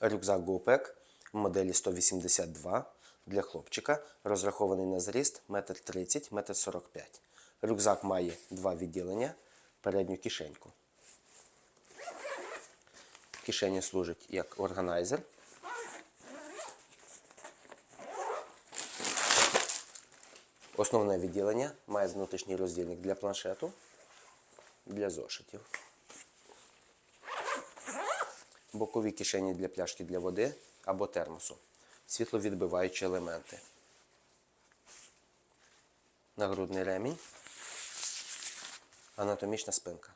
Рюкзак GoPack моделі 182 для хлопчика, розрахований на зріст 1,30 м, 1,45 м. Рюкзак має два відділення, передню кишеньку. Кишеня служить як органайзер. Основне відділення має внутрішній роздільник для планшету, для зошитів. Бокові кишені для пляшки для води або термосу. Світловідбиваючі елементи. Нагрудний ремінь. Анатомічна спинка.